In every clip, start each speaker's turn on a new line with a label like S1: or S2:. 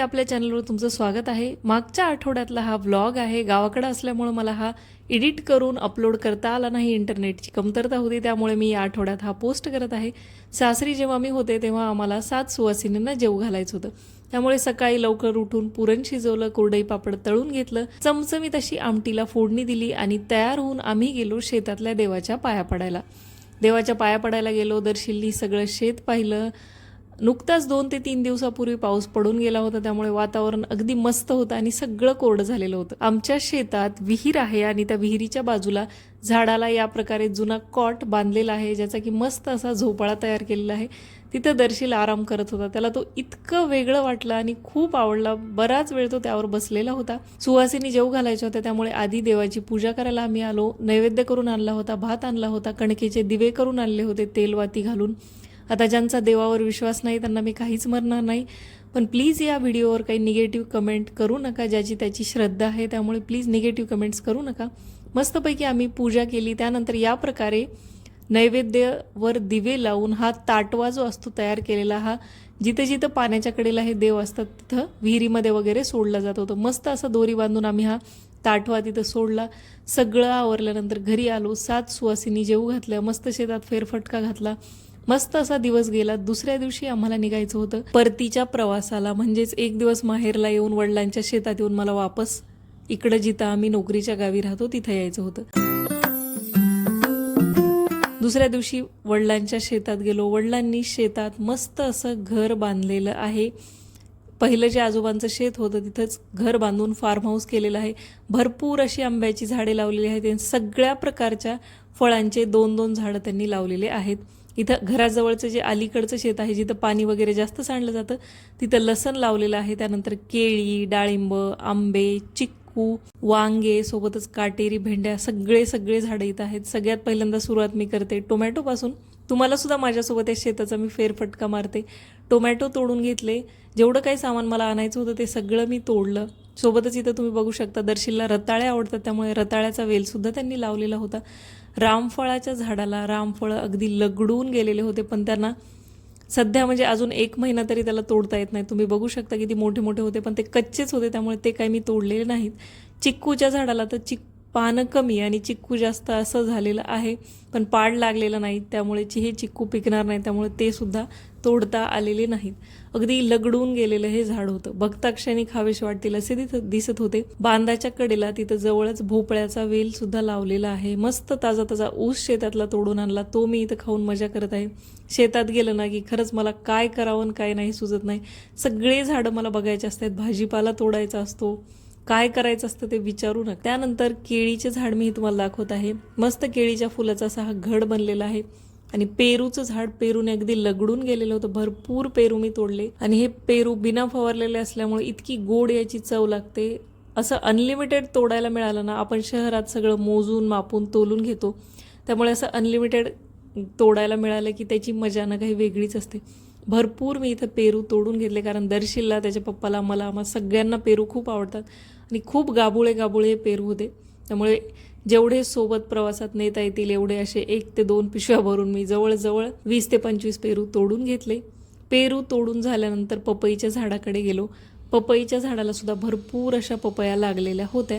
S1: आपल्या चॅनलवर तुमचं स्वागत आहे. मागच्या आठवड्यातला हा व्लॉग आहे. गावाकडे असल्यामुळं मला हा एडिट करून अपलोड करता आला नाही. इंटरनेटची कमतरता होती त्यामुळे मी या आठवड्यात हा पोस्ट करत आहे. सासरी जेव्हा मी होते तेव्हा आम्हाला सात सुवासिनींना जेव घालायचं होतं. त्यामुळे सकाळी लवकर उठून पुरण शिजवलं कोरडई पापड तळून घेतलं चमचमीत अशी आमटीला फोडणी दिली आणि तयार होऊन आम्ही गेलो शेतातल्या देवाच्या पाया पडायला. देवाच्या पाया पडायला गेलो दर्शिल्ली सगळं शेत पाहिलं नुकताच दोन ते तीन दिवसापूर्वी पाऊस पडून गेला होता त्यामुळे वातावरण अगदी मस्त होतं आणि सगळं कोरडं झालेलं होतं. आमच्या शेतात विहीर आहे आणि त्या विहिरीच्या बाजूला झाडाला या प्रकारे जुना कॉट बांधलेला आहे ज्याचा की मस्त असा झोपाळा तयार केलेला आहे. तिथं दर्शील आराम करत होता. त्याला तो इतकं वेगळं वाटलं आणि खूप आवडला. बराच वेळ तो त्यावर बसलेला होता. सुवासिनी जेव घालायच्या होत्या त्यामुळे आधी देवाची पूजा करायला आम्ही आलो. नैवेद्य करून आणला होता भात आणला होता कणकेचे दिवे करून आणले होते तेलवाती घालून. आता ज्यांचा देवावर विश्वास नाही त्यांना मी काहीच म्हणणार नाही. पण प्लीज या व्हिडिओवर काही निगेटिव्ह कमेंट करू नका ज्याची त्याची श्रद्धा आहे त्यामुळे प्लीज निगेटिव्ह कमेंट्स करू नका. मस्तपैकी आम्ही पूजा केली. त्यानंतर या प्रकारे नैवेद्यवर दिवे लावून हा ताटवा जो असतो तयार केलेला हा जिथे जिथं पाण्याच्या कडेला हे देव असतात तिथं विहिरीमध्ये वगैरे सोडला जात होतं. मस्त असं दोरी बांधून आम्ही हा ताटवा तिथं सोडला. सगळं आवरल्यानंतर घरी आलो. सात सुवासिनी जेऊ घातल्या. मस्त शेतात फेरफटका घातला. मस्त असा दिवस गेला. दुसऱ्या दिवशी आम्हाला निघायचं होतं. परतीच्या प्रवासाला म्हणजेच एक दिवस माहेरला येऊन वडिलांच्या शेतात येऊन मला वापस इकडं जिथं आम्ही नोकरीच्या गावी राहतो तिथं यायचं होतं. दुसऱ्या दिवशी वडिलांच्या शेतात गेलो. वडिलांनी शेतात मस्त असं घर बांधलेलं आहे. पहिलं जे आजोबांचं शेत होतं तिथंच घर बांधून फार्म हाऊस केलेलं आहे. भरपूर अशी आंब्याची झाडे लावलेली आहेत. सगळ्या प्रकारच्या फळांचे दोन दोन झाडं त्यांनी लावलेले आहेत. इथं घराजवळचं जे अलीकडचं शेत आहे जिथं पाणी वगैरे जास्त सांडलं जातं तिथं लसण लावलेलं आहे. त्यानंतर केळी डाळिंब आंबे चिक्कू वांगे सोबतच काटेरी भेंड्या सगळे सगळे झाडं इथं आहेत. सगळ्यात पहिल्यांदा सुरुवात मी करते टोमॅटोपासून तुम्हाला सुद्धा माझ्यासोबत या शेताचा मी फेरफटका मारते. टोमॅटो तोडून घेतले. जेवढं काही सामान मला आणायचं होतं ते सगळं मी तोडलं. सोबतच इथं तुम्ही बघू शकता दर्शीला रताळे आवडतात त्यामुळे रताळ्याचा वेलसुद्धा त्यांनी लावलेला होता. रामफळाच्या झाडाला रामफळं अगदी लगडून गेलेले होते पण त्यांना सध्या म्हणजे अजून एक महिना तरी त्याला तोडता येत नाही. तुम्ही बघू शकता किती मोठे मोठे होते पण ते कच्चेच होते त्यामुळे ते काही मी तोडलेले नाहीत. चिक्कूच्या झाडाला तर चिक पानं कमी आणि चिक्कू जास्त असं झालेलं आहे पण पाड लागलेलं नाही त्यामुळे हे चिक्कू पिकणार नाही त्यामुळे ते सुद्धा तोडता आलेले नाहीत. अगदी लगडून गेलेलं हे झाड होतं. बघता क्षणी खावेश वाटतील असे तिथं दिसत होते. बांधाच्या कडेला तिथं जवळच भोपळ्याचा वेल सुद्धा लावलेला आहे. मस्त ताजा ताजा ऊस शेतातला तोडून आणला. तो मी इथं खाऊन मजा करत आहे. शेतात गेलं ना की खरंच मला काय करावं काय नाही सुचत नाही. सगळे झाडं मला बघायचे असतात. भाजीपाला तोडायचा असतो. काय करायचं असतं ते विचारू नका. त्यानंतर केळीचे झाड मी तुम्हाला दाखवत आहे. मस्त केळीच्या फुलाचा असा हा घड बनलेला आहे. आणि पेरूचं झाड पेरूने अगदी लगडून गेलेलं होतं. भरपूर पेरू मी तोडले. आणि हे पेरू बिना फवारलेले असल्यामुळे इतकी गोड याची चव लागते. असं अनलिमिटेड तोडायला मिळालं ना आपण शहरात सगळं मोजून मापून तोलून घेतो. त्यामुळे असं अनलिमिटेड तोडायला मिळालं की त्याची मजा ना काही वेगळीच असते. भरपूर मी इथं पेरू तोडून घेतले कारण दर्शिलला त्याच्या पप्पाला मला आम्हा सगळ्यांना पेरू खूप आवडतात. आणि खूप गाबुळे गाबुळे हे पेरू होते. त्यामुळे जेवढे सोबत प्रवासात नेता येतील एवढे असे एक ते दोन पिशव्या भरून मी जवळजवळ वीस ते पंचवीस पेरू तोडून घेतले. पेरू तोडून झाल्यानंतर पपईच्या झाडाकडे गेलो. पपईच्या झाडाला सुद्धा भरपूर अशा पपया लागलेल्या होत्या.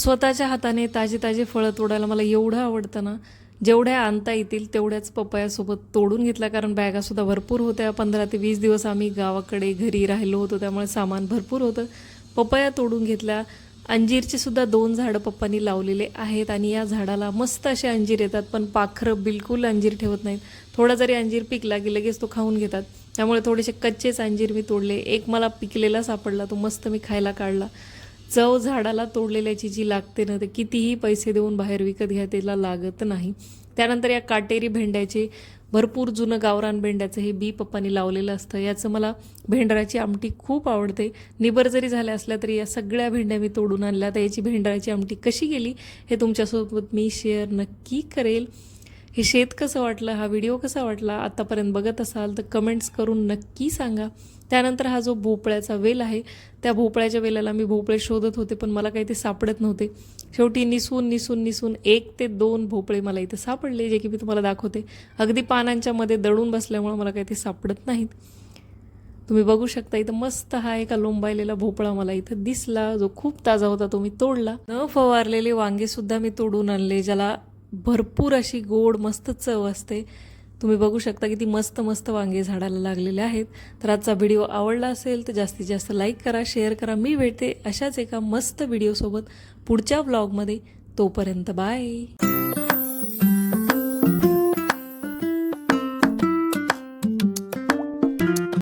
S1: स्वतःच्या हाताने ताजे ताजे फळं तोडायला मला एवढं आवडतं ना जेवढ्या आणता येतील तेवढ्याच पपयासोबत तोडून घेतल्या. कारण बॅगासुद्धा भरपूर होत्या. पंधरा ते वीस दिवस आम्ही गावाकडे घरी राहिलो होतो त्यामुळे सामान भरपूर होतं. पपया तोडून घेतल्या. अंजीरचे सुद्धा दोन झाडं पप्पांनी लावलेले आहेत आणि या झाडाला मस्त असे अंजीर येतात पण पाखरं बिलकुल अंजीर ठेवत नाहीत. थोडा जरी अंजीर पिकला की लगेच तो खाऊन घेतात. त्यामुळे थोडेसे कच्चेच अंजीर मी तोडले. एक मला पिकलेला सापडला तो मस्त मी खायला काढला. चव झाडाला तोडलेल्याची जी लागते ना ते कितीही पैसे देऊन बाहेर विकत घ्या त्याला लागत नाही. त्यानंतर या काटेरी भेंड्याचे भरपूर जुनं गावरान भेंड्याचं हे बी पप्पानी लावलेलं असतं. याचं मला भेंडराची आमटी खूप आवडते. निबर जरी झाल्या असल्या तरी या सगळ्या भेंड्या मी तोडून आणल्या. तर याची भेंडराची आमटी कशी गेली हे तुमच्यासोबत मी शेअर नक्की करेल. हे शेत कसं वाटलं? हा व्हिडिओ कसा वाटला? आत्तापर्यंत बघत असाल तर कमेंट्स करून नक्की सांगा. त्यानंतर हा जो भोपळ्याचा वेल आहे त्या भोपळ्याच्या वेलाला मी भोपळे शोधत होते पण मला काही ते सापडत नव्हते. शेवटी निसून निसून निसून एक ते दोन भोपळे मला इथे सापडले जे की मी तुम्हाला दाखवते. अगदी पानांच्या मध्ये दडून बसल्यामुळे मला काही ते सापडत नाहीत. तुम्ही बघू शकता इथं मस्त हा एका लोंबायलेला भोपळा मला इथं दिसला जो खूप ताजा होता तो मी तोडला. न फवारलेले वांगे सुद्धा मी तोडून आणले ज्याला भरपूर अशी गोड मस्त चव असते. तुम्ही बघू शकता किती मस्त मस्त वांगे झाडाला लागलेले आहेत. तर आजचा व्हिडिओ आवडला असेल तर जास्तीत जास्त लाईक करा शेअर करा. मी भेटते अशाच एका मस्त व्हिडिओसोबत पुढच्या ब्लॉगमध्ये तोपर्यंत बाय.